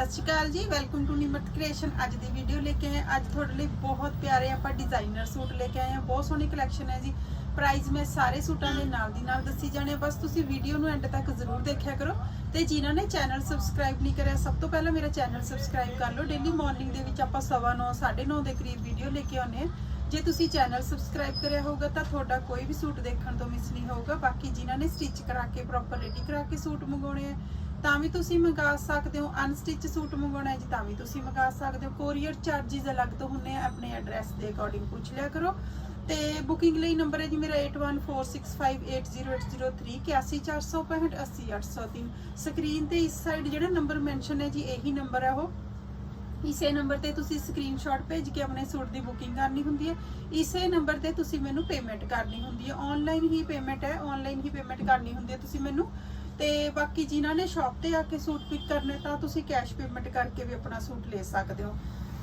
ਸਤਿ ਸ਼੍ਰੀ ਅਕਾਲ ਜੀ welcome to Nimrat creation ਅੱਜ ਦੀ ਵੀਡੀਓ ਲੈ ਕੇ ਆਏ ਅੱਜ ਤੁਹਾਡੇ ਲਈ ਬਹੁਤ ਪਿਆਰੇ ਆਪਾਂ ਡਿਜ਼ਾਈਨਰ ਸੂਟ ਲੈ ਕੇ ਆਏ ਹਾਂ। ਬਹੁਤ ਸੋਹਣੀ ਕਲੈਕਸ਼ਨ ਹੈ ਜੀ। ਪ੍ਰਾਈਸ ਮੈਂ ਸਾਰੇ ਸੂਟਾਂ ਦੇ ਨਾਲ ਦੀ ਨਾਲ ਦੱਸੀ ਜਾਣੇ ਆ। ਬਸ ਤੁਸੀਂ ਵੀਡੀਓ ਨੂੰ ਐਂਡ ਤੱਕ ਜ਼ਰੂਰ ਦੇਖਿਆ ਕਰੋ। ਤੇ ਜਿਨ੍ਹਾਂ ਨੇ ਚੈਨਲ ਸਬਸਕ੍ਰਾਈਬ ਨਹੀਂ ਕਰਿਆ, ਸਭ ਤੋਂ ਪਹਿਲਾਂ ਮੇਰਾ ਚੈਨਲ ਸਬਸਕ੍ਰਾਈਬ ਕਰ ਲਓ। ਡੇਲੀ ਮਾਰਨਿੰਗ ਦੇ ਵਿੱਚ ਆਪਾਂ 9:30 9:30 ਦੇ ਕਰੀਬ ਵੀਡੀਓ ਲੈ ਕੇ ਆਉਂਦੇ ਹਾਂ। ਜੇ ਤੁਸੀਂ ਚੈਨਲ ਸਬਸਕ੍ਰਾਈਬ ਕਰਿਆ ਹੋਊਗਾ, ਤਾਂ ਤੁਹਾਡਾ ਕੋਈ ਵੀ ਸੂਟ ਦੇਖਣ ਤੋਂ ਮਿਸ ਨਹੀਂ ਹੋਊਗਾ। ਬਾਕੀ ਜਿਨ੍ਹਾਂ ਨੇ ਸਟਿਚ ਕਰਾ ਕੇ ਪ੍ਰੋਪਰ ਰੈਡੀ ਕਰਾ ਕੇ ਸੂਟ ਮੰਗਾਉਣੇ ਆ ਤਾਂ ਵੀ ਤੁਸੀਂ ਮੰਗਾ ਸਕਦੇ ਹੋ ਅਨਸਟਿਚ ਸੂਟ ਮੰਗਾਉਣਾ ਹੈ ਜੀ, ਤਾਂ ਵੀ ਤੁਸੀਂ ਮੰਗਾ ਸਕਦੇ ਹੋ। ਕੋਰੀਅਰ ਚਾਰजेस ਅਲੱਗ ਤੋਂ ਹੁੰਨੇ ਆ, ਆਪਣੇ ਐਡਰੈਸ ਦੇ ਅਕੋਰਡਿੰਗ ਪੁੱਛ ਲਿਆ ਕਰੋ। ਤੇ ਬੁਕਿੰਗ ਲਈ ਨੰਬਰ ਹੈ ਜੀ ਮੇਰਾ 8146580803 81465 80803 ਸਕਰੀਨ ਤੇ ਇਸ ਸਾਈਡ ਜਿਹੜਾ ਨੰਬਰ ਮੈਂਸ਼ਨ ਹੈ ਜੀ, ਇਹੀ ਨੰਬਰ ਹੈ ਉਹ। ਇਸੇ ਨੰਬਰ ਤੇ ਤੁਸੀਂ ਸਕਰੀਨਸ਼ਾਟ ਭੇਜ ਕੇ ਆਪਣੇ ਸੂਟ ਦੀ ਬੁਕਿੰਗ ਕਰਨੀ ਹੁੰਦੀ ਹੈ। ਇਸੇ ਨੰਬਰ ਤੇ ਤੁਸੀਂ ਮੈਨੂੰ ਪੇਮੈਂਟ ਕਰਨੀ ਹੁੰਦੀ ਹੈ। ਆਨਲਾਈਨ ਹੀ ਪੇਮੈਂਟ ਹੈ ਆਨਲਾਈਨ ਹੀ ਪੇਮੈਂਟ ਕਰਨੀ ਹੁੰਦੀ ਹੈ। ਤੁਸੀਂ ਮੈਨੂੰ ਤੇ ਬਾਕੀ ਜਿਨ੍ਹਾਂ ਨੇ ਸ਼ਾਪ ਤੇ ਆ ਕੇ ਸੂਟ ਪਿਕ ਕਰਨੇ, ਤਾਂ ਤੁਸੀਂ ਕੈਸ਼ ਪੇਮੈਂਟ ਕਰਕੇ ਵੀ ਆਪਣਾ ਸੂਟ ਲੈ ਸਕਦੇ ਹੋ।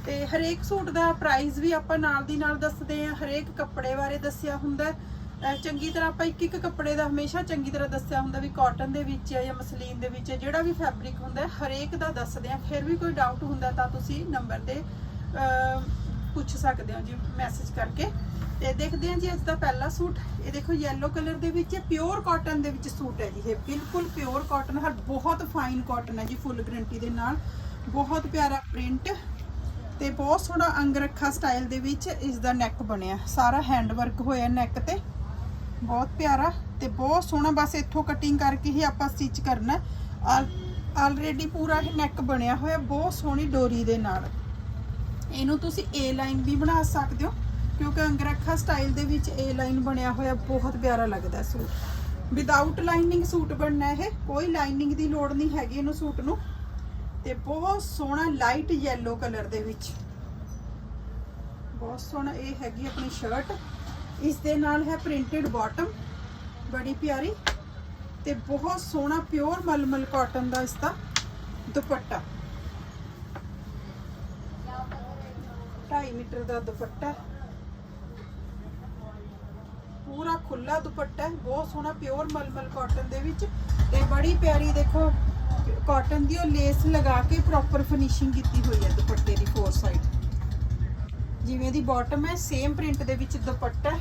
ਤੇ ਹਰੇਕ ਸੂਟ ਦਾ ਪ੍ਰਾਈਸ ਵੀ ਆਪਾਂ ਨਾਲ ਦੀ ਨਾਲ ਦੱਸਦੇ ਆ ਹਰੇਕ ਕੱਪੜੇ ਬਾਰੇ ਦੱਸਿਆ ਹੁੰਦਾ ਚੰਗੀ ਤਰ੍ਹਾਂ ਆਪਾਂ ਇੱਕ ਇੱਕ ਕੱਪੜੇ ਦਾ ਹਮੇਸ਼ਾ ਚੰਗੀ ਤਰ੍ਹਾਂ ਦੱਸਿਆ ਹੁੰਦਾ ਵੀ ਕਾਟਨ ਦੇ ਵਿੱਚ ਹੈ ਜਾਂ ਮਸਲੀਨ ਦੇ ਵਿੱਚ ਹੈ ਜਿਹੜਾ ਵੀ ਫੈਬਰਿਕ ਹੁੰਦਾ ਹਰੇਕ ਦਾ ਦੱਸਦੇ ਆ ਫਿਰ ਵੀ ਕੋਈ ਡਾਊਟ ਹੁੰਦਾ ਤਾਂ ਤੁਸੀਂ ਨੰਬਰ ਤੇ ਪੁੱਛ ਸਕਦੇ ਹੋ ਜੀ ਮੈਸੇਜ ਕਰਕੇ। ਤੇ ਦੇਖਦੇ ਹਾਂ ਜੀ, ਅੱਜ ਦਾ ਪਹਿਲਾ ਸੂਟ ਇਹ ਦੇਖੋ yellow ਕਲਰ ਦੇ ਵਿੱਚ ਪਿਓਰ ਕਾਟਨ ਦੇ ਵਿੱਚ ਸੂਟ ਹੈ ਜੀ ਇਹ। ਬਿਲਕੁਲ ਪਿਓਰ ਕਾਟਨ ਹਰ ਬਹੁਤ ਫਾਈਨ ਕਾਟਨ ਹੈ ਜੀ ਫੁੱਲ ਗਰੰਟੀ ਦੇ ਨਾਲ। ਬਹੁਤ ਪਿਆਰਾ ਪ੍ਰਿੰਟ ਤੇ ਬਹੁਤ ਸੋਹਣਾ ਅੰਗਰਖਾ ਸਟਾਈਲ ਦੇ ਵਿੱਚ ਇਸ ਦਾ ਨੈਕ ਬਣਿਆ। ਸਾਰਾ ਹੈਂਡ ਵਰਕ ਹੋਇਆ ਨੈਕ ਤੇ। ਬਹੁਤ ਪਿਆਰਾ ਤੇ ਬਹੁਤ ਸੋਹਣਾ, ਬਸ ਇੱਥੋਂ ਕਟਿੰਗ ਕਰਕੇ ਹੀ ਆਪਾਂ ਸਟਿਚ ਕਰਨਾ ਆਲਰੇਡੀ ਪੂਰਾ ਇਹ ਨੈਕ ਬਣਿਆ ਹੋਇਆ, ਬਹੁਤ ਸੋਹਣੀ ਡੋਰੀ ਦੇ ਨਾਲ। ਇਹਨੂੰ ਤੁਸੀਂ ਏ ਲਾਈਨ ਵੀ ਬਣਾ ਸਕਦੇ ਹੋ। ਕਿਉਂਕਿ ਅੰਗਰਖਾ ਸਟਾਈਲ ਦੇ ਵਿੱਚ ਏ ਲਾਈਨ ਬਣਿਆ ਹੋਇਆ ਬਹੁਤ ਪਿਆਰਾ ਲੱਗਦਾ ਸੂਟ। ਵਿਦਆਊਟ ਲਾਈਨਿੰਗ ਸੂਟ ਬਣਨਾ ਇਹ, ਕੋਈ ਲਾਈਨਿੰਗ ਦੀ ਲੋੜ ਨਹੀਂ ਹੈਗੀ ਇਹਨੂੰ ਸੂਟ ਨੂੰ। ਤੇ ਬਹੁਤ ਸੋਹਣਾ ਲਾਈਟ ਯੈਲੋ ਕਲਰ ਦੇ ਵਿੱਚ। ਬਹੁਤ ਸੋਹਣਾ ਇਹ ਹੈਗੀ ਆਪਣੀ ਸ਼ਰਟ ਇਸ ਦੇ ਨਾਲ ਹੈ ਪ੍ਰਿੰਟਡ ਬਾਟਮ ਬੜੀ ਪਿਆਰੀ। ਤੇ ਬਹੁਤ ਸੋਹਣਾ ਪਿਓਰ ਮਲਮਲ ਕਾਟਨ ਦਾ ਇਸ ਦਾ ਦੁਪੱਟਾ। 2.5 ਮੀਟਰ ਦਾ ਦੁਪੱਟਾ। ਪੂਰਾ ਖੁੱਲਾ ਦੁਪੱਟਾ ਹੈ, ਬਹੁਤ ਸੋਹਣਾ ਪਿਓਰ ਮਲਮਲ ਕਾਟਨ ਦੇ ਵਿੱਚ ਤੇ ਬੜੀ ਪਿਆਰੀ ਦੇਖੋ ਕਾਟਨ ਦੀ ਉਹ ਲੇਸ ਲਗਾ ਕੇ ਪ੍ਰੋਪਰ ਫਿਨਿਸ਼ਿੰਗ ਕੀਤੀ ਹੋਈ ਹੈ ਦੁਪੱਟੇ ਦੀ ਫੋਰ ਸਾਈਡ ਜਿਵੇਂ ਦੀ ਬਾਟਮ ਹੈ ਸੇਮ ਪ੍ਰਿੰਟ ਦੇ ਵਿੱਚ ਦੁਪੱਟਾ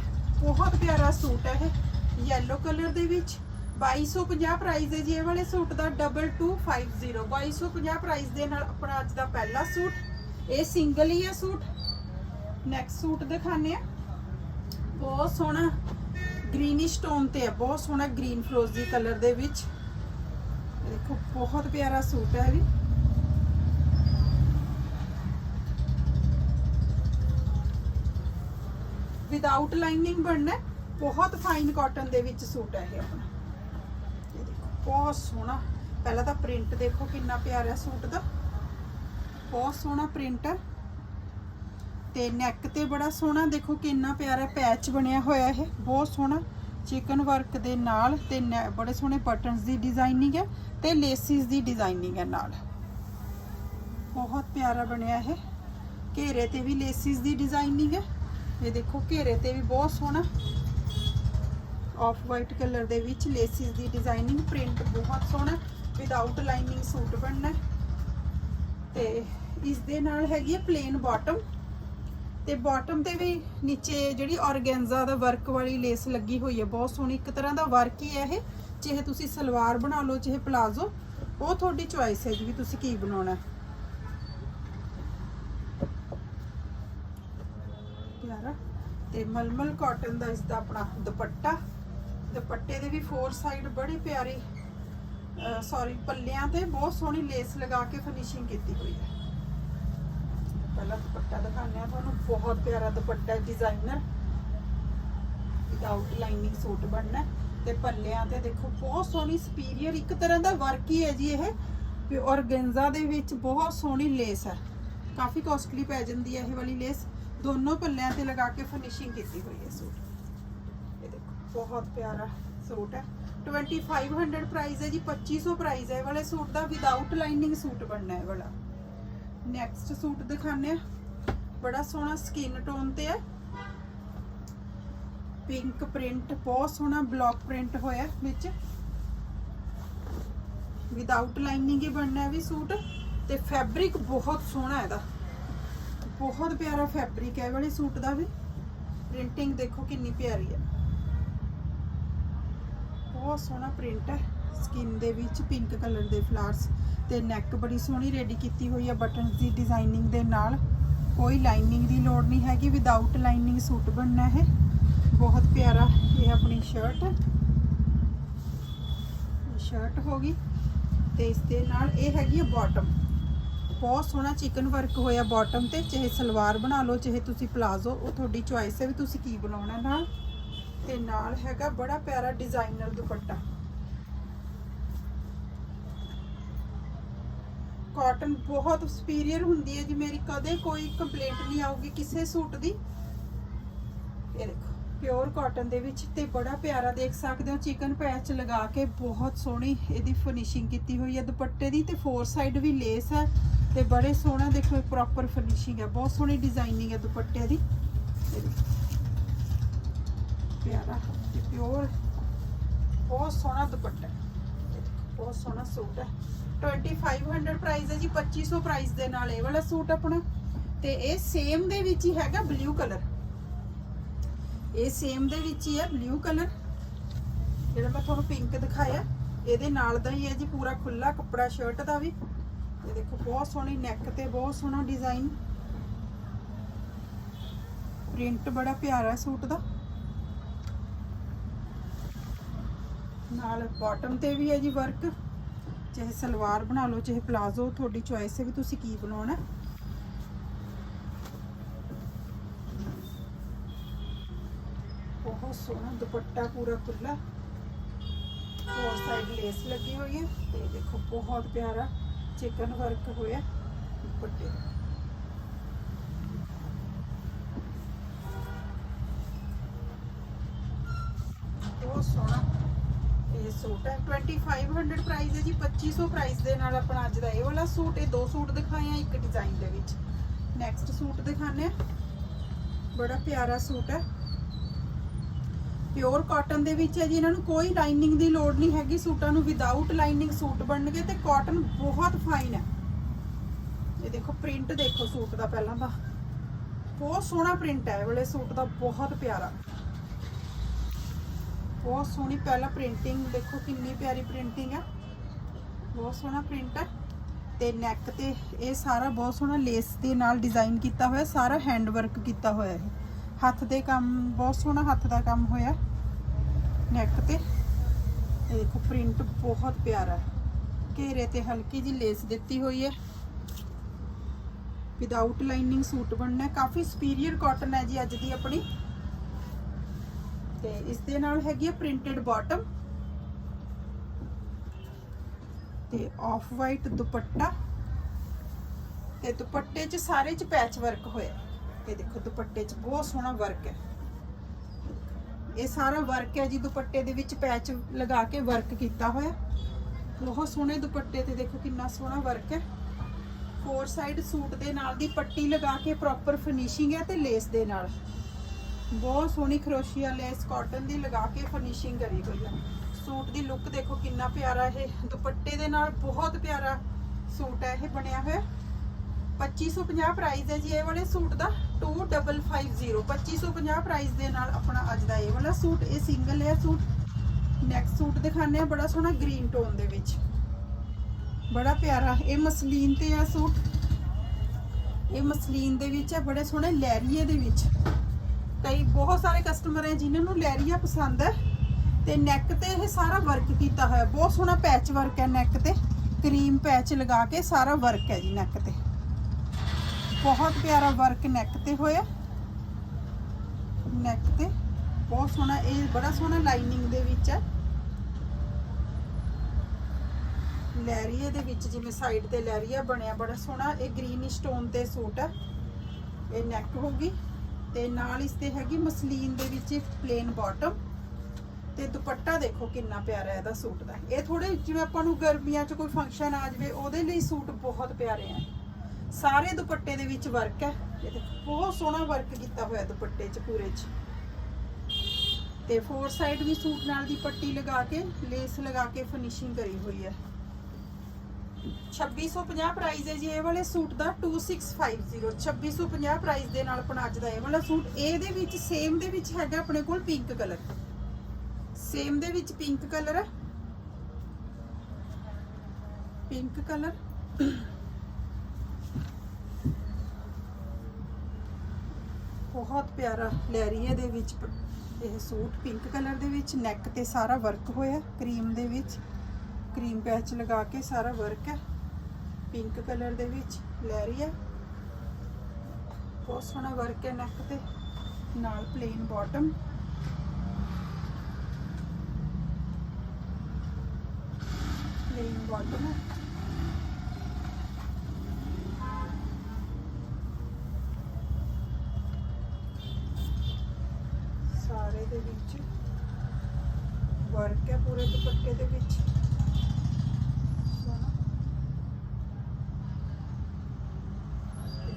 ਬਹੁਤ ਪਿਆਰਾ ਸੂਟ ਹੈ ਇਹ। ਯੈਲੋ ਕਲਰ ਦੇ ਵਿੱਚ 2250 ਪ੍ਰਾਈਸ ਹੈ ਜੀ, ਇਹ ਵਾਲੇ ਸੂਟ ਦਾ 2250 2250 ਪ੍ਰਾਈਸ ਦੇ ਨਾਲ ਆਪਣਾ ਅੱਜ ਦਾ ਪਹਿਲਾ ਸੂਟ। ਇਹ ਸਿੰਗਲ ਹੀ ਹੈ ਸੂਟ। ਨੈਕਸਟ ਸੂਟ ਦਿਖਾਣੇ ਆ ਬਹੁਤ ਸੋਹਣਾ ਗ੍ਰੀਨਿਸ਼ ਟੋਨ ਤੇ ਹੈ, ਬਹੁਤ ਸੋਹਣਾ ਗ੍ਰੀਨ ਫਰੋਜ਼ੀ ਕਲਰ ਦੇ ਵਿੱਚ। ਇਹ ਦੇਖੋ, ਬਹੁਤ ਪਿਆਰਾ ਸੂਟ ਹੈ ਇਹ ਵੀ। ਵਿਦਆਊਟ ਲਾਈਨਿੰਗ ਬਣਨਾ ਬਹੁਤ ਫਾਈਨ ਕਾਟਨ ਦੇ ਵਿੱਚ ਸੂਟ ਹੈ ਇਹ ਆਪਣਾ। ਇਹ ਦੇਖੋ, ਬਹੁਤ ਸੋਹਣਾ। ਪਹਿਲਾਂ ਤਾਂ ਪ੍ਰਿੰਟ ਦੇਖੋ ਕਿੰਨਾ ਪਿਆਰਾ ਸੂਟ ਦਾ। ਬਹੁਤ ਸੋਹਣਾ ਪ੍ਰਿੰਟ ਹੈ। ਤੇ ਨੈਕ ਤੇ ਬੜਾ ਸੋਹਣਾ ਦੇਖੋ ਕਿੰਨਾ ਪਿਆਰਾ ਪੈਚ ਬਣਿਆ ਹੋਇਆ ਇਹ, ਬਹੁਤ ਸੋਹਣਾ ਚਿਕਨ ਵਰਕ ਦੇ ਨਾਲ ਤੇ ਨੈ- ਬੜੇ ਸੋਹਣੇ ਬਟਨਸ ਦੀ ਡਿਜ਼ਾਈਨਿੰਗ ਹੈ ਤੇ ਲੇਸਿਸ ਦੀ ਡਿਜ਼ਾਈਨਿੰਗ ਹੈ ਨਾਲ। ਬਹੁਤ ਪਿਆਰਾ ਬਣਿਆ ਇਹ। ਘੇਰੇ ਤੇ ਵੀ ਲੇਸਿਸ ਦੀ ਡਿਜ਼ਾਈਨਿੰਗ ਹੈ। ਇਹ ਦੇਖੋ ਘੇਰੇ ਤੇ ਵੀ ਬਹੁਤ ਸੋਹਣਾ। ਆਫ ਵਾਈਟ ਕਲਰ ਦੇ ਵਿੱਚ ਲੇਸਿਸ ਦੀ ਡਿਜ਼ਾਈਨਿੰਗ ਪ੍ਰਿੰਟ ਬਹੁਤ ਸੋਹਣਾ ਵਿਦਆਊਟ ਲਾਈਨਿੰਗ ਸੂਟ ਬਣਨਾ ਹੈ। ਤੇ ਇਸ ਦੇ ਨਾਲ ਹੈਗੀ ਹੈ ਪਲੇਨ ਬਾਟਮ ਤੇ ਬਾਟਮ ਤੇ ਵੀ ਨੀਚੇ ਜਿਹੜੀ ਔਰਗੈਂਜਾ ਦਾ ਵਰਕ ਵਾਲੀ ਲੇਸ ਲੱਗੀ ਹੋਈ ਹੈ, ਬਹੁਤ ਸੋਹਣੀ, ਇੱਕ ਤਰ੍ਹਾਂ ਦਾ ਵਰਕ ਹੀ ਹੈ ਇਹ। ਚਾਹੇ ਤੁਸੀਂ ਸਲਵਾਰ ਬਣਾ ਲਓ, ਚਾਹੇ ਪਲਾਜ਼ੋ ਉਹ ਤੁਹਾਡੀ ਚੁਆਇਸ ਹੈ ਜੀ ਵੀ ਤੁਸੀਂ ਕੀ ਬਣਾਉਣਾ ਪਿਆਰਾ। ਤੇ ਮਲਮਲ ਕਾਟਨ ਦਾ ਇਸ ਦਾ ਆਪਣਾ ਦੁਪੱਟਾ। ਦੁਪੱਟੇ ਦੇ ਵੀ ਫੋਰ ਸਾਈਡ ਬੜੀ ਪਿਆਰੀ ਸੌਰੀ ਪੱਲਿਆਂ ਤੇ ਬਹੁਤ ਸੋਹਣੀ ਲੇਸ ਲਗਾ ਕੇ ਫਿਨਿਸ਼ਿੰਗ ਕੀਤੀ ਹੋਈ ਹੈ। ਪਹਿਲਾ ਦੁਪੱਟਾ ਦਿਖਾਉਂਦੇ ਆ ਤੁਹਾਨੂੰ, ਬਹੁਤ ਪਿਆਰਾ dupatta designer without lining suit ਬਣਨਾ ਤੇ ਪੱਲਿਆਂ ਤੇ ਦੇਖੋ, ਬਹੁਤ ਸੋਹਣੀ ਸੁਪੀਰੀਅਰ ਇੱਕ ਤਰ੍ਹਾਂ ਦਾ ਵਰਕ ਹੀ ਹੈ ਜੀ ਇਹ। ਤੇ ਔਰਗੈਂਜ਼ਾ ਦੇ ਵਿੱਚ ਬਹੁਤ ਸੋਹਣੀ ਲੇਸ ਹੈ। ਕਾਫੀ ਕਾਸਟਲੀ ਪੈ ਜਾਂਦੀ ਹੈ ਇਹ ਵਾਲੀ ਲੇਸ ਦੋਨੋਂ ਪੱਲਿਆਂ ਤੇ ਲਗਾ ਕੇ ਫਿਨਿਸ਼ਿੰਗ ਕੀਤੀ ਹੋਈ ਹੈ ਸੂਟ। ਇਹ ਦੇਖੋ, ਬਹੁਤ ਪਿਆਰਾ ਸੂਟ ਹੈ। 2500 ਪ੍ਰਾਈਸ ਹੈ ਜੀ 2500 ਪ੍ਰਾਈਸ ਹੈ ਇਹ ਵਾਲੇ ਸੂਟ ਦਾ। ਵਿਦਆਊਟ ਲਾਈਨਿੰਗ ਸੂਟ ਬਣਨਾ ਹੈ ਵਾਲਾ। ਨੈਕਸਟ ਸੂਟ ਦਿਖਾਣੇ ਆ ਬੜਾ ਸੋਹਣਾ ਸਕਿਨ ਟੋਨ ਤੇ ਹੈ। ਪਿੰਕ ਪ੍ਰਿੰਟ ਬਹੁਤ ਸੋਹਣਾ ਬਲੌਕ ਪ੍ਰਿੰਟ ਹੋਇਆ ਵਿੱਚ। ਵਿਦਆਊਟ ਲਾਈਨਿੰਗ ਹੀ ਬਣਨਾ ਵੀ ਸੂਟ। ਤੇ ਫੈਬਰਿਕ ਬਹੁਤ ਸੋਹਣਾ ਇਹਦਾ। ਬਹੁਤ ਪਿਆਰਾ ਫੈਬਰਿਕ ਹੈ ਇਹ ਵਾਲੇ ਸੂਟ ਦਾ ਵੀ। ਪ੍ਰਿੰਟਿੰਗ ਦੇਖੋ ਕਿੰਨੀ ਪਿਆਰੀ ਹੈ। ਬਹੁਤ ਸੋਹਣਾ ਪ੍ਰਿੰਟ ਹੈ। ਸਕਿਨ ਦੇ ਵਿੱਚ ਪਿੰਕ ਕਲਰ ਦੇ ਫਲਾਰਸ ਤੇ ਨੈਕ ਬੜੀ ਸੋਹਣੀ ਰੈਡੀ ਕੀਤੀ ਹੋਈ ਹੈ ਬਟਨਸ ਦੀ ਡਿਜ਼ਾਈਨਿੰਗ ਦੇ ਨਾਲ। ਕੋਈ ਲਾਈਨਿੰਗ ਦੀ ਲੋੜ ਨਹੀਂ ਹੈਗੀ ਵਿਦਆਊਟ ਲਾਈਨਿੰਗ ਸੂਟ ਬਣਨਾ ਹੈ। ਬਹੁਤ ਪਿਆਰਾ ਇਹ ਆਪਣੀ ਸ਼ਰਟ ਸ਼ਰਟ ਹੋ ਗਈ ਤੇ ਇਸ ਦੇ ਨਾਲ ਇਹ ਹੈਗੀ ਹੈ ਬਾਟਮ ਬਹੁਤ ਸੋਹਣਾ ਚਿਕਨ ਵਰਕ ਹੋਇਆ ਬਾਟਮ ਤੇ, ਚਾਹੇ ਸਲਵਾਰ ਬਣਾ ਲਓ, ਚਾਹੇ ਤੁਸੀਂ ਪਲਾਜ਼ੋ ਉਹ ਤੁਹਾਡੀ ਚੁਆਇਸ ਹੈ ਵੀ ਤੁਸੀਂ ਕੀ ਬਣਾਉਣਾ ਨਾਲ। ਤੇ ਨਾਲ ਹੈਗਾ ਬੜਾ ਪਿਆਰਾ ਡਿਜ਼ਾਈਨਰ ਦੁਪੱਟਾ। ਕਾਟਨ ਬਹੁਤ ਸੁਪੀਰੀਅਰ ਹੁੰਦੀ ਹੈ ਜੀ। ਮੇਰੀ ਕਦੇ ਕੋਈ ਕੰਪਲੇਂਟ ਨਹੀਂ ਆਊਗੀ ਕਿਸੇ ਸੂਟ ਦੀ। ਇਹ ਦੇਖੋ ਪਿਓਰ ਕਾਟਨ ਦੇ ਵਿੱਚ ਤੇ ਬੜਾ ਪਿਆਰਾ ਦੇਖ ਸਕਦੇ ਹੋ ਚਿਕਨ ਪੈਚ ਲਗਾ ਕੇ ਬਹੁਤ ਸੋਹਣੀ ਇਹਦੀ ਫਿਨਿਸ਼ਿੰਗ ਕੀਤੀ ਹੋਈ ਹੈ। ਦੁਪੱਟੇ ਦੀ ਤੇ ਫੋਰ ਸਾਈਡ ਵੀ ਲੇਸ ਹੈ ਤੇ ਬੜੇ ਸੋਹਣਾ ਦੇਖੋ ਪ੍ਰੋਪਰ ਫਿਨਿਸ਼ਿੰਗ ਹੈ। ਬਹੁਤ ਸੋਹਣੀ ਡਿਜ਼ਾਈਨਿੰਗ ਹੈ ਦੁਪੱਟੇ ਦੀ। ਪਿਆਰਾ ਤੇ ਪਿਓਰ ਬਹੁਤ ਸੋਹਣਾ ਦੁਪੱਟਾ ਬਹੁਤ ਸੋਹਣਾ ਸੂਟ ਹੈ। 2500 ਪ੍ਰਾਈਸ ਹੈ ਜੀ 2500 ਪ੍ਰਾਈਸ ਦੇ ਨਾਲ ਇਹ ਵਾਲਾ ਸੂਟ ਆਪਣਾ। ਤੇ ਇਹ ਸੇਮ ਦੇ ਵਿੱਚ ਹੀ ਹੈਗਾ ਬਲੂ ਕਲਰ ਇਹ ਸੇਮ ਦੇ ਵਿੱਚ ਹੀ ਹੈ ਬਲੂ ਕਲਰ ਜਿਹੜਾ ਮੈਂ ਤੁਹਾਨੂੰ ਪਿੰਕ ਦਿਖਾਇਆ, ਇਹਦੇ ਨਾਲ ਦਾ ਹੀ ਹੈ ਜੀ ਪੂਰਾ ਖੁੱਲਾ ਕੱਪੜਾ ਸ਼ਰਟ ਦਾ ਵੀ। ਇਹ ਦੇਖੋ, ਬਹੁਤ ਸੋਹਣੀ ਨੈਕ ਤੇ ਬਹੁਤ ਸੋਹਣਾ ਡਿਜ਼ਾਈਨ ਪ੍ਰਿੰਟ ਬੜਾ ਪਿਆਰਾ ਸੂਟ ਦਾ। ਨਾਲ ਬਾਟਮ ਤੇ ਵੀ ਹੈ ਜੀ ਵਰਕ ਚਾਹੇ ਸਲਵਾਰ ਬਣਾ ਲਓ, ਚਾਹੇ ਪਲਾਜ਼ੋ, ਤੁਹਾਡੀ ਚੁਆਇਸ ਹੈ ਵੀ ਤੁਸੀਂ ਕੀ ਬਣਾਉਣਾ ਬਹੁਤ ਸੋਹਣਾ ਦੁਪੱਟਾ ਪੂਰਾ ਖੁੱਲਾ ਫੋਰ ਸਾਈਡ ਲੇਸ ਲੱਗੀ ਹੋਈ ਹੈ ਤੇ ਦੇਖੋ, ਬਹੁਤ ਪਿਆਰਾ ਚਿਕਨ ਵਰਕ ਹੋਇਆ ਦੁਪੱਟੇ ਤੇ। ਬਹੁਤ ਸੋਹਣਾ ਇਹ ਸੂਟ ਹੈ। 2500 ਪ੍ਰਾਈਸ ਹੈ ਜੀ। 2500 ਪ੍ਰਾਈਸ ਦੇ ਨਾਲ ਆਪਣਾ ਅੱਜ ਦਾ ਇਹ ਵਾਲਾ ਸੂਟ, ਇਹ ਦੋ ਸੂਟ ਦਿਖਾਏ ਆ, ਇੱਕ ਡਿਜ਼ਾਈਨ ਦੇ ਵਿੱਚ। ਨੈਕਸਟ ਸੂਟ ਦਿਖਾਣੇ ਆ। ਬੜਾ ਪਿਆਰਾ ਸੂਟ ਹੈ। ਪਿਓਰ ਕਾਟਨ ਦੇ ਵਿੱਚ ਹੈ ਜੀ। ਇਹਨਾਂ ਨੂੰ ਕੋਈ ਲਾਈਨਿੰਗ ਦੀ ਲੋੜ ਨਹੀਂ ਹੈਗੀ। ਸੂਟਾਂ ਨੂੰ ਵਿਦਆਊਟ ਲਾਈਨਿੰਗ ਸੂਟ ਬਣਨਗੇ ਤੇ ਕਾਟਨ ਬਹੁਤ ਫਾਈਨ ਹੈ। ਇਹ ਦੇਖੋ ਪ੍ਰਿੰਟ ਦੇਖੋ ਸੂਟ ਦਾ ਪਹਿਲਾਂ ਦਾ ਬਹੁਤ ਸੋਹਣਾ ਪ੍ਰਿੰਟ ਹੈ ਇਹ ਵਾਲੇ ਸੂਟ ਦਾ। ਬਹੁਤ ਪਿਆਰਾ। ਬਹੁਤ ਸੋਹਣੀ, ਪਹਿਲਾਂ ਪ੍ਰਿੰਟਿੰਗ ਦੇਖੋ ਕਿੰਨੀ ਪਿਆਰੀ ਪ੍ਰਿੰਟਿੰਗ ਆ। ਬਹੁਤ ਸੋਹਣਾ ਪ੍ਰਿੰਟ ਹੈ ਤੇ ਨੈਕ ਤੇ ਇਹ ਸਾਰਾ ਬਹੁਤ ਸੋਹਣਾ ਲੇਸ ਦੇ ਨਾਲ ਡਿਜ਼ਾਈਨ ਕੀਤਾ ਹੋਇਆ, ਸਾਰਾ ਹੈਂਡ ਵਰਕ ਕੀਤਾ ਹੋਇਆ ਇਹ। ਹੱਥ ਦੇ ਕੰਮ, ਬਹੁਤ ਸੋਹਣਾ ਹੱਥ ਦਾ ਕੰਮ ਹੋਇਆ ਨੈਕ ਤੇ। ਇਹ ਦੇਖੋ ਪ੍ਰਿੰਟ ਬਹੁਤ ਪਿਆਰਾ ਘੇਰੇ ਤੇ ਹਲਕੀ ਜੀ ਲੇਸ ਦਿੱਤੀ ਹੋਈ ਹੈ। ਵਿਦਆਊਟ ਲਾਈਨਿੰਗ ਸੂਟ ਬਣਨਾ ਕਾਫੀ ਸੁਪੀਰੀਅਰ ਕਾਟਨ ਹੈ ਜੀ ਅੱਜ ਦੀ ਆਪਣੀ। ਤੇ ਇਸ ਦੇ ਨਾਲ ਹੈਗੀ ਹੈ ਪ੍ਰਿੰਟਡ ਬਾਟਮ ਤੇ ਆਫ ਵਾਈਟ ਦੁਪੱਟਾ ਤੇ ਦੁਪੱਟੇ 'ਚ ਸਾਰੇ 'ਚ ਪੈਚ ਵਰਕ ਹੋਇਆ। ਇਹ ਦੇਖੋ, ਦੁਪੱਟੇ 'ਚ ਬਹੁਤ ਸੋਹਣਾ ਵਰਕ ਹੈ। ਇਹ ਸਾਰਾ ਵਰਕ ਹੈ ਜੀ ਦੁਪੱਟੇ ਦੇ ਵਿੱਚ ਪੈਚ ਲਗਾ ਕੇ ਵਰਕ ਕੀਤਾ ਹੋਇਆ। ਬਹੁਤ ਸੋਹਣੇ ਦੁਪੱਟੇ ਤੇ ਦੇਖੋ ਕਿੰਨਾ ਸੋਹਣਾ ਵਰਕ ਹੈ। ਫੋਰ ਸਾਈਡ ਸੂਟ ਦੇ ਨਾਲ ਦੀ ਪੱਟੀ ਲਗਾ ਕੇ ਪ੍ਰੋਪਰ ਫਿਨਿਸ਼ਿੰਗ ਹੈ ਤੇ ਲੇਸ ਦੇ ਨਾਲ। ਬਹੁਤ ਸੋਹਣੀ ਖਰੋਸ਼ੀਆ ਲੈਸ ਕਾਟਨ ਦੀ ਲਗਾ ਕੇ ਫਿਨਿਸ਼ਿੰਗ ਕਰੀ ਹੋਈ ਆ। ਸੂਟ ਦੀ ਲੁੱਕ ਦੇਖੋ ਕਿੰਨਾ ਪਿਆਰਾ ਇਹ। ਦੁਪੱਟੇ ਦੇ ਨਾਲ ਬਹੁਤ ਪਿਆਰਾ ਸੂਟ ਹੈ ਇਹ ਬਣਿਆ ਹੋਇਆ। 2550 ਪ੍ਰਾਈਸ ਹੈ ਜੀ ਇਹ ਵਾਲੇ ਸੂਟ ਦਾ। 2550 2550 ਪ੍ਰਾਈਸ ਦੇ ਨਾਲ ਆਪਣਾ ਅੱਜ ਦਾ ਇਹ ਵਾਲਾ ਸੂਟ। ਇਹ ਸਿੰਗਲ ਹੈ ਸੂਟ। ਨੈਕਸਟ ਸੂਟ ਦਿਖਾਣੇ ਆ ਬੜਾ ਸੋਹਣਾ ਗ੍ਰੀਨ ਟੋਨ ਦੇ ਵਿੱਚ। ਬੜਾ ਪਿਆਰਾ ਇਹ ਮਸਲੀਨ ਤੇ ਆ ਸੂਟ। ਇਹ ਮਸਲੀਨ ਦੇ ਵਿੱਚ ਹੈ ਬੜੇ ਸੋਹਣੇ ਲੈਰੀਏ ਦੇ ਵਿੱਚ। ਕਈ ਬਹੁਤ ਸਾਰੇ ਕਸਟਮਰ ਹੈ ਜਿਨ੍ਹਾਂ ਨੂੰ ਲੈਰੀਆ ਪਸੰਦ ਹੈ ਤੇ ਨੈਕ ਤੇ ਇਹ ਸਾਰਾ ਵਰਕ ਕੀਤਾ ਹੋਇਆ। ਬਹੁਤ ਸੋਹਣਾ ਪੈਚ ਵਰਕ ਹੈ ਨੈਕ ਤੇ। ਕਰੀਮ ਪੈਚ ਲਗਾ ਕੇ ਸਾਰਾ ਵਰਕ ਹੈ ਜੀ ਨੈਕ ਤੇ। ਬਹੁਤ ਪਿਆਰਾ ਵਰਕ ਨੈਕ ਤੇ ਹੋਇਆ। ਨੈਕ ਤੇ ਬਹੁਤ ਸੋਹਣਾ, ਇਹ ਬੜਾ ਸੋਹਣਾ ਲਾਈਨਿੰਗ ਦੇ ਵਿੱਚ ਹੈ। ਲੈਰੀਏ ਦੇ ਵਿੱਚ ਜਿਵੇਂ ਸਾਈਡ ਤੇ ਲੈਰੀਆ ਬਣਿਆ, ਬੜਾ ਸੋਹਣਾ, ਇਹ ਗ੍ਰੀਨ ਸਟੋਨ ਤੇ ਸੂਟ ਹੈ। ਇਹ ਨੈਕ ਹੋਗੀ ਤੇ ਨਾਲ ਇਸ ਤੇ ਹੈਗੀ ਮਸਲੀਨ ਦੇ ਵਿੱਚ ਪਲੇਨ ਬਾਟਮ ਤੇ ਦੁਪੱਟਾ ਦੇਖੋ ਕਿੰਨਾ ਪਿਆਰਾ ਇਹਦਾ ਸੂਟ ਦਾ। ਇਹ ਥੋੜੇ ਜਿਵੇਂ ਆਪਾਂ ਨੂੰ ਗਰਮੀਆਂ 'ਚ ਕੋਈ ਫੰਕਸ਼ਨ ਆ ਜਾਵੇ, ਉਹਦੇ ਲਈ ਸੂਟ ਬਹੁਤ ਪਿਆਰੇ ਆ। ਸਾਰੇ ਦੁਪੱਟੇ ਦੇ ਵਿੱਚ ਵਰਕ ਹੈ। ਇਹ ਦੇਖੋ, ਬਹੁਤ ਸੋਹਣਾ ਵਰਕ ਕੀਤਾ ਹੋਇਆ ਦੁਪੱਟੇ 'ਚ ਪੂਰੇ 'ਚ। ਤੇ ਫੋਰ ਸਾਈਡ ਵੀ ਸੂਟ ਨਾਲ ਦੀ ਪੱਟੀ ਲਗਾ ਕੇ ਲੇਸ ਲਗਾ ਕੇ ਫਿਨਿਸ਼ਿੰਗ ਕਰੀ ਹੋਈ ਹੈ। 2650 ਪ੍ਰਾਈਸ ਹੈ ਜੀ, ਇਹ ਵਾਲੇ ਸੂਟ ਦਾ 2650 2650 ਪ੍ਰਾਈਸ ਦੇ ਨਾਲ ਆਪਣਾ ਦਾ ਇਹ ਵਾਲਾ ਸੂਟ ਇਹਦੇ ਵਿੱਚ ਸੇਮ ਦੇ ਵਿੱਚ ਹੈਗਾ ਆਪਣੇ ਕੋਲ ਪਿੰਕ ਕਲਰ ਸੇਮ ਦੇ ਵਿੱਚ ਪਿੰਕ ਕਲਰ ਹੈ। ਪਿੰਕ ਕਲਰ ਬਹੁਤ ਪਿਆਰਾ ਲੈਰੀਏ ਦੇ ਵਿੱਚ ਇਹ ਸੂਟ ਪਿੰਕ ਕਲਰ ਦੇ ਵਿੱਚ ਨੈਕ ਤੇ ਸਾਰਾ ਵਰਕ ਹੋਇਆ ਕਰੀਮ ਦੇ ਵਿੱਚ। ਕਰੀਮ ਪੈਚ ਲਗਾ ਕੇ ਸਾਰਾ ਵਰਕ ਹੈ। ਪਿੰਕ ਕਲਰ ਦੇ ਵਿੱਚ ਲੈ ਰਹੀ ਹੈ। ਬਹੁਤ ਸੋਹਣਾ ਵਰਕ ਹੈ ਨੈਕ ਤੇ। ਨਾਲ ਪਲੇਨ ਬਾਟਮ ਪਲੇਨ ਬਾਟਮ ਹੈ ਸਾਰੇ ਦੇ ਵਿੱਚ ਵਰਕ ਹੈ ਪੂਰੇ ਦੁਪੱਟੇ ਦੇ ਵਿੱਚ ਸੋਹਣਾ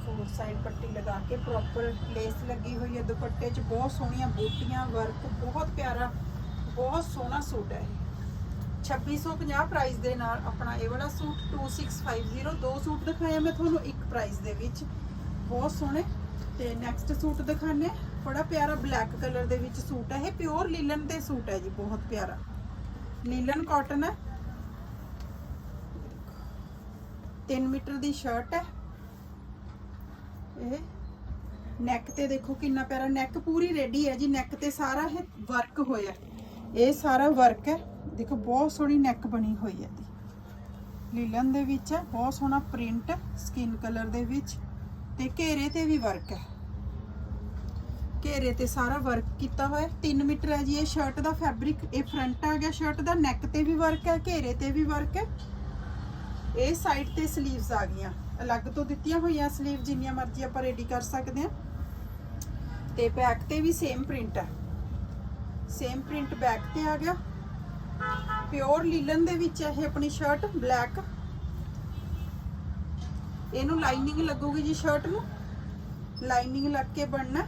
ਫੋਰ ਸਾਈਡ ਪੱਟੀ ਲਗਾ ਕੇ ਪ੍ਰੋਪਰ ਲੇਸ ਲੱਗੀ ਹੋਈ ਹੈ। ਦੁਪੱਟੇ 'ਚ ਬਹੁਤ ਸੋਹਣੀਆਂ ਬੂਟੀਆਂ ਵਰਕ ਬਹੁਤ ਪਿਆਰਾ, ਬਹੁਤ ਸੋਹਣਾ ਸੂਟ ਹੈ ਇਹ। 2650 ਪ੍ਰਾਈਸ ਦੇ ਨਾਲ ਆਪਣਾ ਇਹ ਵਾਲਾ ਸੂਟ 2650 ਦੋ ਸੂਟ ਦਿਖਾਇਆ ਮੈਂ ਤੁਹਾਨੂੰ, ਇੱਕ ਪ੍ਰਾਈਸ ਦੇ ਵਿੱਚ। ਬਹੁਤ ਸੋਹਣੇ। ਤੇ ਨੈਕਸਟ ਸੂਟ ਦਿਖਾਣੇ ਬੜਾ ਪਿਆਰਾ ਬਲੈਕ ਕਲਰ ਦੇ ਵਿੱਚ ਸੂਟ ਹੈ। ਇਹ ਪਿਓਰ ਲੀਲਨ ਤੇ ਸੂਟ ਹੈ ਜੀ, ਬਹੁਤ ਪਿਆਰਾ। ਲੀਲਨ ਕਾਟਨ ਹੈ। 3 ਮੀਟਰ ਦੀ ਸ਼ਰਟ ਹੈ। ਇਹ ਨੈਕ ਤੇ ਦੇਖੋ ਕਿੰਨਾ ਪਿਆਰਾ ਨੈਕ ਪੂਰੀ ਰੈਡੀ ਹੈ ਜੀ ਨੈਕ ਤੇ ਸਾਰਾ ਇਹ ਵਰਕ ਹੋਇਆ। ਇਹ ਸਾਰਾ ਵਰਕ ਹੈ। ਦੇਖੋ, ਬਹੁਤ ਸੋਹਣੀ ਨੈਕ ਬਣੀ ਹੋਈ ਹੈ ਦੀ ਲੀਲਨ ਦੇ ਵਿੱਚ ਹੈ, ਬਹੁਤ ਸੋਹਣਾ ਪ੍ਰਿੰਟ ਸਕਿਨ ਕਲਰ ਦੇ ਵਿੱਚ। ਤੇ ਘੇਰੇ ਤੇ ਵੀ ਵਰਕ ਹੈ। ਘੇਰੇ ਤੇ ਸਾਰਾ ਵਰਕ ਕੀਤਾ ਹੋਇਆ 3 ਮੀਟਰ ਹੈ ਜੀ, ਇਹ ਸ਼ਰਟ ਦਾ ਫੈਬਰਿਕ ਇਹ ਫਰੰਟ ਆ ਗਿਆ ਸ਼ਰਟ ਦਾ ਨੈਕ ਤੇ ਵੀ ਵਰਕ ਹੈ, ਘੇਰੇ ਤੇ ਵੀ ਵਰਕ ਹੈ। ਇਹ ਸਾਈਡ ਤੇ 슬ੀਵਸ ਆ ਗਈਆਂ। ਅਲੱਗ ਤੋਂ ਦਿੱਤੀਆਂ ਹੋਈਆਂ 슬ੀਵ ਜਿੰਨੀਆਂ ਮਰਜ਼ੀ ਆਪਾਂ ਰੈਡੀ ਕਰ ਸਕਦੇ ਹਾਂ। ਤੇ ਬੈਕ ਤੇ ਵੀ ਸੇਮ ਪ੍ਰਿੰਟ ਹੈ। ਸੇਮ ਪ੍ਰਿੰਟ ਬੈਕ ਤੇ ਆ ਗਿਆ। ਪਿਓਰ ਲੀਲਨ ਦੇ ਵਿੱਚ ਇਹ ਆਪਣੀ ਸ਼ਰਟ ਬਲੈਕ ਇਹਨੂੰ ਲਾਈਨਿੰਗ ਲੱਗੂਗੀ ਜੀ ਸ਼ਰਟ ਨੂੰ। ਲਾਈਨਿੰਗ ਲੱਗ ਕੇ ਬਣਨਾ।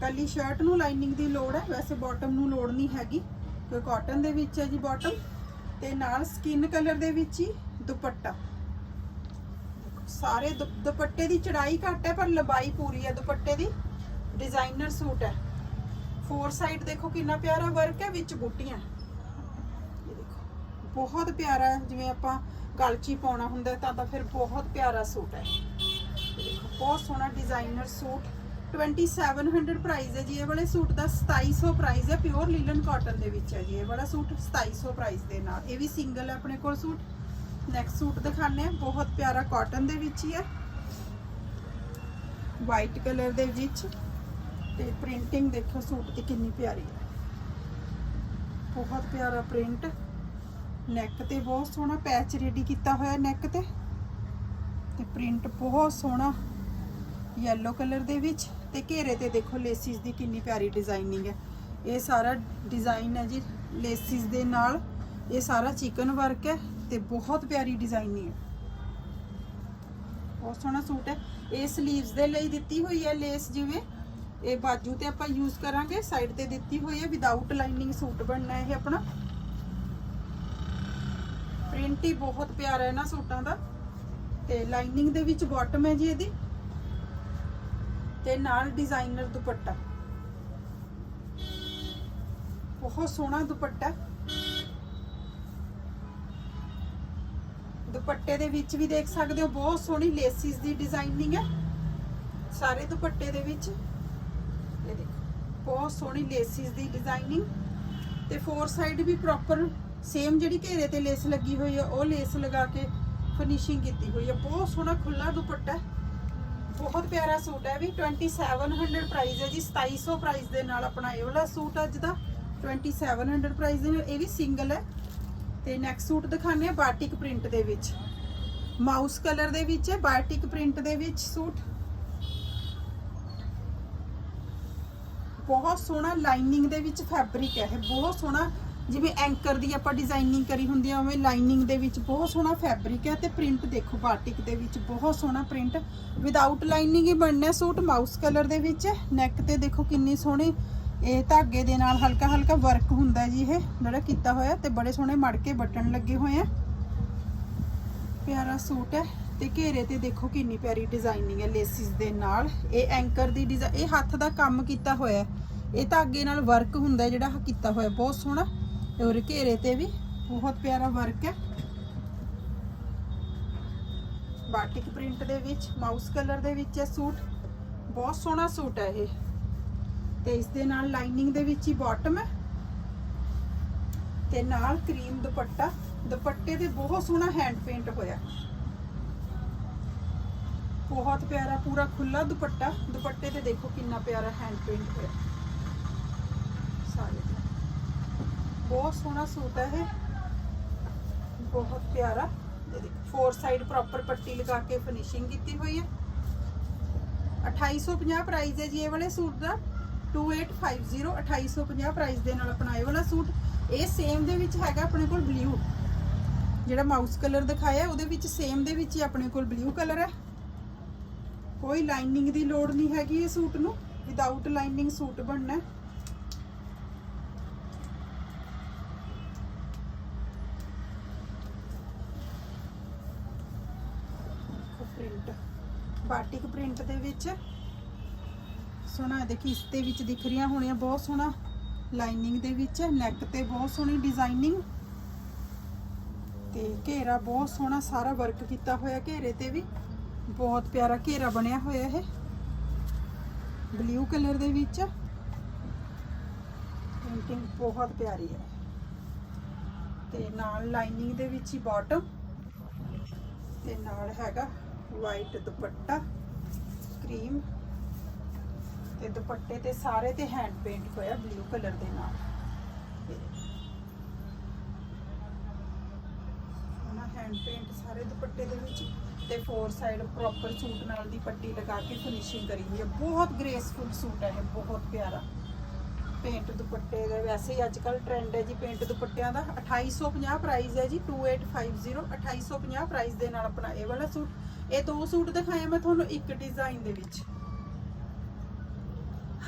ਕੱਲੀ ਸ਼ਰਟ ਨੂੰ ਲਾਈਨਿੰਗ ਦੀ ਲੋੜ ਹੈ। ਵੈਸੇ ਬਾਟਮ ਨੂੰ ਲੋੜ ਨਹੀਂ ਹੈਗੀ, ਕਿਉਂਕਿ ਕਾਟਨ ਦੇ ਵਿੱਚ ਹੈ ਜੀ ਬਾਟਮ ਤੇ ਨਾਲ ਸਕਿਨ ਕਲਰ ਦੇ ਵਿੱਚ ਹੀ ਦੁਪੱਟਾ। ਸਾਰੇ ਦੁ- ਦੁਪੱਟੇ ਦੀ ਚੜਾਈ ਘੱਟ ਹੈ ਪਰ ਲੰਬਾਈ ਪੂਰੀ ਹੈ। ਦੁਪੱਟੇ ਦੀ ਡਿਜ਼ਾਈਨਰ ਸੂਟ ਹੈ। ਫੋਰ ਸਾਈਡ ਦੇਖੋ ਕਿੰਨਾ ਪਿਆਰਾ ਵਰਕ ਹੈ ਵਿੱਚ ਬੂਟੀਆਂ ਇਹ ਦੇਖੋ ਬਹੁਤ ਪਿਆਰਾ ਹੈ, ਜਿਵੇਂ ਆਪਾਂ ਗਲ ਪਾਉਣਾ ਹੁੰਦਾ ਤਾਂ ਤਾਂ ਫਿਰ ਬਹੁਤ ਪਿਆਰਾ ਸੂਟ ਹੈ। ਇਹ ਦੇਖੋ ਬਹੁਤ ਸੋਹਣਾ ਡਿਜ਼ਾਈਨਰ ਸੂਟ। 2700 ਪ੍ਰਾਈਸ ਹੈ ਜੀ। ਇਹ ਵਾਲੇ ਸੂਟ ਦਾ 2700 ਪ੍ਰਾਈਸ ਹੈ। ਪਿਓਰ ਲੀਲਨ ਕਾਟਨ ਦੇ ਵਿੱਚ ਹੈ ਜੀ। ਇਹ ਵਾਲਾ ਸੂਟ 2700 ਪ੍ਰਾਈਸ ਦੇ ਨਾਲ। ਇਹ ਵੀ ਸਿੰਗਲ ਹੈ ਆਪਣੇ ਕੋਲ ਸੂਟ। ਨੈਕਸਟ ਸੂਟ ਦਿਖਾਣੇ ਆ ਬਹੁਤ ਪਿਆਰਾ ਕਾਟਨ ਦੇ ਵਿੱਚ ਹੀ ਹੈ। ਵਾਈਟ ਕਲਰ ਦੇ ਵਿੱਚ। ਤੇ ਪ੍ਰਿੰਟਿੰਗ ਦੇਖੋ ਸੂਟ ਦੀ ਕਿੰਨੀ ਪਿਆਰੀ ਹੈ। ਬਹੁਤ ਪਿਆਰਾ ਪ੍ਰਿੰਟ ਨੈਕ ਤੇ ਬਹੁਤ ਸੋਹਣਾ ਪੈਚ ਰੈਡੀ ਕੀਤਾ ਹੋਇਆ ਨੈਕ ਤੇ। ਤੇ ਪ੍ਰਿੰਟ ਬਹੁਤ ਸੋਹਣਾ ਯੈਲੋ ਕਲਰ ਦੇ ਵਿੱਚ। ਤੇ ਘੇਰੇ ਤੇ ਦੇਖੋ ਲੇਸਿਸ ਦੀ ਕਿੰਨੀ ਪਿਆਰੀ ਡਿਜ਼ਾਈਨਿੰਗ ਹੈ। ਇਹ ਸਾਰਾ ਡਿਜ਼ਾਈਨ ਹੈ ਜੀ ਲੇਸਿਸ ਦੇ ਨਾਲ। ਇਹ ਸਾਰਾ ਚਿਕਨ ਵਰਕ ਹੈ। ਤੇ ਬਹੁਤ ਪਿਆਰੀ ਡਿਜ਼ਾਈਨਿੰਗ ਹੈ। ਬਹੁਤ ਸੋਹਣਾ ਸੂਟ ਹੈ। ਇਹ 슬ੀਵਸ ਦੇ ਲਈ ਦਿੱਤੀ ਹੋਈ ਹੈ ਲੇਸ ਜਿਵੇਂ। ਇਹ ਬਾਜੂ ਤੇ ਆਪਾਂ ਯੂਜ਼ ਕਰਾਂਗੇ ਸਾਈਡ ਤੇ ਦਿੱਤੀ ਹੋਈ ਹੈ। ਵਿਦਆਊਟ ਲਾਈਨਿੰਗ ਸੂਟ ਬਣਨਾ ਇਹ ਆਪਣਾ। ਪ੍ਰਿੰਟ ਹੀ ਬਹੁਤ ਪਿਆਰਾ ਹੈ ਨਾ ਸੂਟਾਂ ਦਾ। ਤੇ ਲਾਈਨਿੰਗ ਦੇ ਵਿੱਚ ਬਾਟਮ ਹੈ ਜੀ ਇਹਦੀ। ਤੇ ਨਾਲ ਡਿਜ਼ਾਈਨਰ ਦੁਪੱਟਾ। ਬਹੁਤ ਸੋਹਣਾ ਦੁਪੱਟਾ। ਦੁਪੱਟੇ ਦੇ ਵਿੱਚ ਵੀ ਦੇਖ ਸਕਦੇ ਹੋ, ਬਹੁਤ ਸੋਹਣੀ ਲੇਸਿਸ ਦੀ ਡਿਜ਼ਾਈਨਿੰਗ ਹੈ। ਸਾਰੇ ਦੁਪੱਟੇ ਦੇ ਵਿੱਚ। ਇਹ ਦੇਖੋ, ਬਹੁਤ ਸੋਹਣੀ ਲੇਸਿਸ ਦੀ ਡਿਜ਼ਾਈਨਿੰਗ ਤੇ ਫੋਰ ਸਾਈਡ ਵੀ ਪ੍ਰੋਪਰ ਸੇਮ ਜਿਹੜੀ ਘੇਰੇ ਤੇ ਲੇਸ ਲੱਗੀ ਹੋਈ ਹੈ, ਉਹ ਲੇਸ ਲਗਾ ਕੇ ਫਿਨਿਸ਼ਿੰਗ ਕੀਤੀ ਹੋਈ ਹੈ। ਬਹੁਤ ਸੋਹਣਾ ਖੁੱਲਾ ਦੁਪੱਟਾ ਬਹੁਤ ਪਿਆਰਾ ਸੂਟ ਹੈ ਵੀ। 2700 ਪ੍ਰਾਈਸ ਹੈ ਜੀ। 2700 ਪ੍ਰਾਈਸ ਦੇ ਨਾਲ ਆਪਣਾ ਇਹ ਵਾਲਾ ਸੂਟ ਅੱਜ ਦਾ। 2700 ਪ੍ਰਾਈਸ ਦੇ ਨਾਲ ਇਹ ਵੀ ਸਿੰਗਲ ਹੈ। ਤੇ ਨੈਕਸਟ ਸੂਟ ਦਿਖਾਣੇ ਆ ਬਾਟਿਕ ਪ੍ਰਿੰਟ ਦੇ ਵਿੱਚ। ਮਾਊਸ ਕਲਰ ਦੇ ਵਿੱਚ ਹੈ, ਬਾਟਿਕ ਪ੍ਰਿੰਟ ਦੇ ਵਿੱਚ ਸੂਟ। ਬਹੁਤ ਸੋਹਣਾ ਲਾਈਨਿੰਗ ਦੇ ਵਿੱਚ ਫੈਬਰਿਕ ਹੈ, ਇਹ ਬਹੁਤ ਸੋਹਣਾ, ਜਿਵੇਂ ਐਂਕਰ ਦੀ ਆਪਾਂ ਡਿਜ਼ਾਈਨਿੰਗ ਕਰੀ ਹੁੰਦੀ ਆ, ਉਵੇਂ ਲਾਈਨਿੰਗ ਦੇ ਵਿੱਚ ਬਹੁਤ ਸੋਹਣਾ ਫੈਬਰਿਕ ਹੈ ਤੇ ਪ੍ਰਿੰਟ ਦੇਖੋ ਬਾਟਿਕ ਦੇ ਵਿੱਚ ਬਹੁਤ ਸੋਹਣਾ ਪ੍ਰਿੰਟ ਵਿਦਆਊਟ ਲਾਈਨਿੰਗ ਹੀ ਬਣਨਾ ਸੂਟ ਮਾਊਸ ਕਲਰ ਦੇ ਵਿੱਚ ਨੈਕ ਤੇ ਦੇਖੋ ਕਿੰਨੀ ਸੋਹਣੀ ਇਹ ਧਾਗੇ ਦੇ ਨਾਲ ਹਲਕਾ ਹਲਕਾ ਵਰਕ ਹੁੰਦਾ ਜੀ ਇਹ, ਜਿਹੜਾ ਕੀਤਾ ਹੋਇਆ ਤੇ ਬੜੇ ਸੋਹਣੇ ਮੜ ਬਟਨ ਲੱਗੇ ਹੋਏ ਆ। ਪਿਆਰਾ ਸੂਟ ਹੈ ਤੇ ਘੇਰੇ ਤੇ ਦੇਖੋ ਕਿੰਨੀ ਪਿਆਰੀ ਡਿਜ਼ਾਈਨਿੰਗ ਹੈ ਲੇਸਿਸ ਦੇ ਨਾਲ। ਇਹ ਐਂਕਰ ਦੀ ਡਿਜ਼ਾਈਨ ਇਹ ਹੱਥ ਦਾ ਕੰਮ ਕੀਤਾ ਹੋਇਆ। ਇਹ ਤਾਂ ਨਾਲ ਵਰਕ ਹੁੰਦਾ ਜਿਹੜਾ ਕੀਤਾ ਹੋਇਆ, ਬਹੁਤ ਸੋਹਣਾ। ਔਰ ਘੇਰੇ ਤੇ ਵੀ ਬਹੁਤ ਪਿਆਰਾ ਵਰਕ ਹੈ। ਬਾਟਿਕ ਪ੍ਰਿੰਟ ਦੇ ਵਿੱਚ ਮਾਊਸ ਕਲਰ ਦੇ ਵਿੱਚ ਹੈ ਸੂਟ। ਬਹੁਤ ਸੋਹਣਾ ਸੂਟ ਹੈ ਇਹ। ਤੇ ਇਸ ਦੇ ਨਾਲ ਲਾਈਨਿੰਗ ਦੇ ਵਿੱਚ ਹੀ ਬਾਟਮ ਹੈ। ਤੇ ਨਾਲ ਕਰੀਮ ਦੁਪੱਟਾ। ਦੁਪੱਟੇ ਤੇ ਬਹੁਤ ਸੋਹਣਾ ਹੈਂਡ ਪੇਂਟ ਹੋਇਆ। ਬਹੁਤ ਪਿਆਰਾ ਪੂਰਾ ਖੁੱਲਾ ਦੁਪੱਟਾ। ਦੁਪੱਟੇ ਤੇ ਦੇਖੋ ਕਿੰਨਾ ਪਿਆਰਾ ਹੈਂਡ ਪੇਂਟ ਹੋਇਆ। ਸਾਰੇ ਬਹੁਤ ਸੋਹਣਾ ਸੂਟ ਹੈ ਇਹ। ਬਹੁਤ ਪਿਆਰਾ। ਇਹ ਦੇਖੋ ਫੋਰ ਸਾਈਡ ਪ੍ਰੋਪਰ ਪੱਟੀ ਲਗਾ ਕੇ ਫਿਨਿਸ਼ਿੰਗ ਕੀਤੀ ਹੋਈ ਹੈ। 2850 ਪ੍ਰਾਈਸ ਹੈ ਜੀ ਇਹ ਵਾਲੇ ਸੂਟ ਦਾ। 2850 2850 ਪ੍ਰਾਈਸ ਦੇ ਨਾਲ ਆਪਣਾ ਇਹ ਵਾਲਾ ਸੂਟ। ਇਹ ਸੇਮ ਦੇ ਵਿੱਚ ਹੈਗਾ ਆਪਣੇ ਕੋਲ ਬਲੂ ਜਿਹੜਾ ਮਾਊਸ ਕਲਰ ਦਿਖਾਇਆ, ਉਹਦੇ ਵਿੱਚ ਸੇਮ ਦੇ ਵਿੱਚ ਹੀ ਆਪਣੇ ਕੋਲ ਬਲੂ ਕਲਰ ਹੈ। ਕੋਈ ਲਾਈਨਿੰਗ ਦੀ ਲੋੜ ਨਹੀਂ ਹੈਗੀ ਇਹ ਸੂਟ ਨੂੰ। ਵਿਦਆਊਟ ਲਾਈਨਿੰਗ ਸੂਟ ਬਣਨਾ ਹੈ। ਪ੍ਰਿੰਟ ਬਾਟਿਕ ਪ੍ਰਿੰਟ ਦੇ ਵਿੱਚ। ਸੋਹਣਾ ਹੈ, ਦੇਖੀ ਇਸ ਦੇ ਵਿੱਚ ਦਿਖ ਰਹੀਆਂ ਹੋਣੀਆਂ ਬਹੁਤ ਸੋਹਣਾ ਲਾਈਨਿੰਗ ਦੇ ਵਿੱਚ ਨੈਕ ਤੇ ਬਹੁਤ ਸੋਹਣੀ ਡਿਜ਼ਾਈਨਿੰਗ ਤੇ ਘੇਰਾ ਬਹੁਤ ਸੋਹਣਾ ਸਾਰਾ ਵਰਕ ਕੀਤਾ ਹੋਇਆ ਘੇਰੇ ਤੇ ਵੀ ਬਹੁਤ ਪਿਆਰਾ ਘੇਰਾ ਬਣਿਆ ਹੋਇਆ ਇਹ। ਬਲੂ ਕਲਰ ਦੇ ਵਿੱਚ ਪ੍ਰਿੰਟਿੰਗ ਬਹੁਤ ਪਿਆਰੀ ਹੈ। ਤੇ ਨਾਲ ਲਾਈਨਿੰਗ ਦੇ ਵਿੱਚ ਹੀ ਬਾਟਮ ਤੇ ਨਾਲ ਹੈਗਾ ਵਾਈਟ ਦੁਪੱਟਾ ਕਰੀਮ ਤੇ ਦੁਪੱਟੇ ਤੇ ਸਾਰੇ ਤੇ ਹੈਂਡ ਪੇਂਟ ਹੋਇਆ ਬਲੂ ਕਲਰ ਦੇ ਨਾਲ। ਉਹਨਾਂ ਹੈਂਡ ਪੇਂਟ ਸਾਰੇ ਦੁਪੱਟੇ ਦੇ ਵਿੱਚ ਤੇ ਫੋਰ ਸਾਈਡ ਪ੍ਰੋਪਰ ਸੂਟ ਨਾਲ ਦੀ ਪੱਟੀ ਲਗਾ ਕੇ ਫਿਨਿਸ਼ਿੰਗ ਕਰੀ ਹੋਈ ਹੈ। ਬਹੁਤ ਗ੍ਰੇਸਫੁਲ ਸੂਟ ਹੈ ਇਹ, ਬਹੁਤ ਪਿਆਰਾ। ਪੇਂਟ ਦੁਪੱਟੇ ਦੇ ਵੈਸੇ ਹੀ ਅੱਜ ਕੱਲ ਟ੍ਰੈਂਡ ਹੈ ਜੀ ਪੇਂਟ ਦੁਪੱਟਿਆਂ ਦਾ। 2850 ਪ੍ਰਾਈਸ ਹੈ ਜੀ 2850 2850 ਪ੍ਰਾਈਸ ਦੇ ਨਾਲ ਆਪਣਾ ਇਹ ਵਾਲਾ ਸੂਟ। ਇਹ ਦੋ ਸੂਟ ਦਿਖਾਏ ਮੈਂ ਤੁਹਾਨੂੰ, ਇੱਕ ਡਿਜ਼ਾਈਨ ਦੇ ਵਿੱਚ।